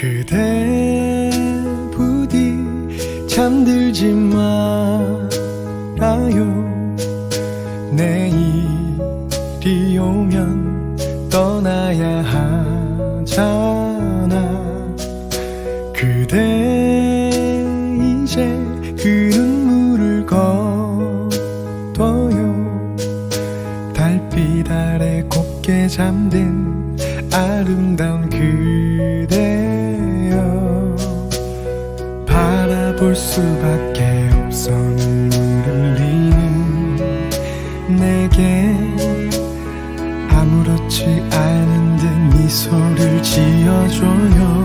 그대 부디 잠들지 말아요. 내일이 오면 떠나야 하잖아. 그대 이제 그 눈물을 거둬요. 달빛 아래 곱게 잠든 아름다운 그대. 볼 수밖에 눈물 흘리는 내게. 아무렇지 않은 듯 미소를 지어줘요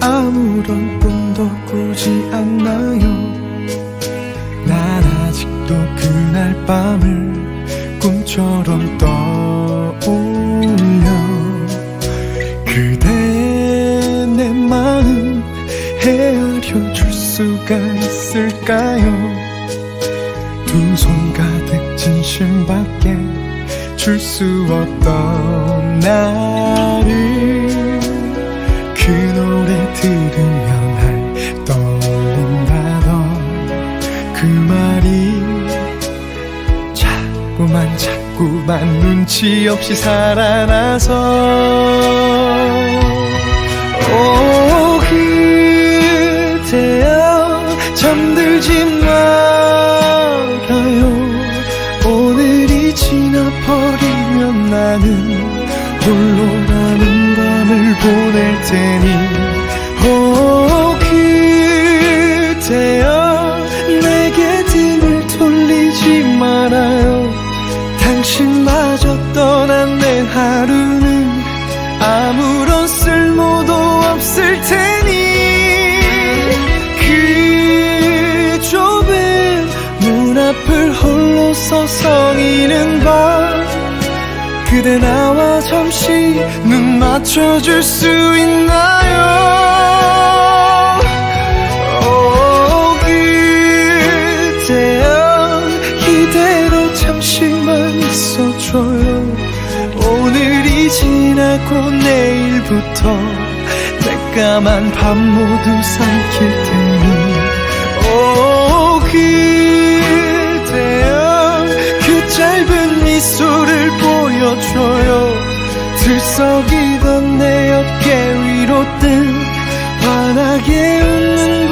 아무런 꿈도 꾸지 않나요? 난 아직도 그날 밤을 꿈처럼 떠올려. 그대 내 마음 헤아려 줄 수가 있을까요? 두 손 가득 진심밖에 줄 수 없던 나를 자꾸만 자꾸만 눈치 없이 살아나서 하루는 아무런 쓸모도 없을 테니 그 좁은 문 앞을 홀로 서성이는 밤 그대 나와 잠시 눈 맞춰줄 수 있나 지나고 내일부터 새까만 밤 모두 삼킬 테니. 오 그대여 그 짧은 미소를 보여줘요. 들썩이던 내 어깨 위로 뜬 환하게 웃는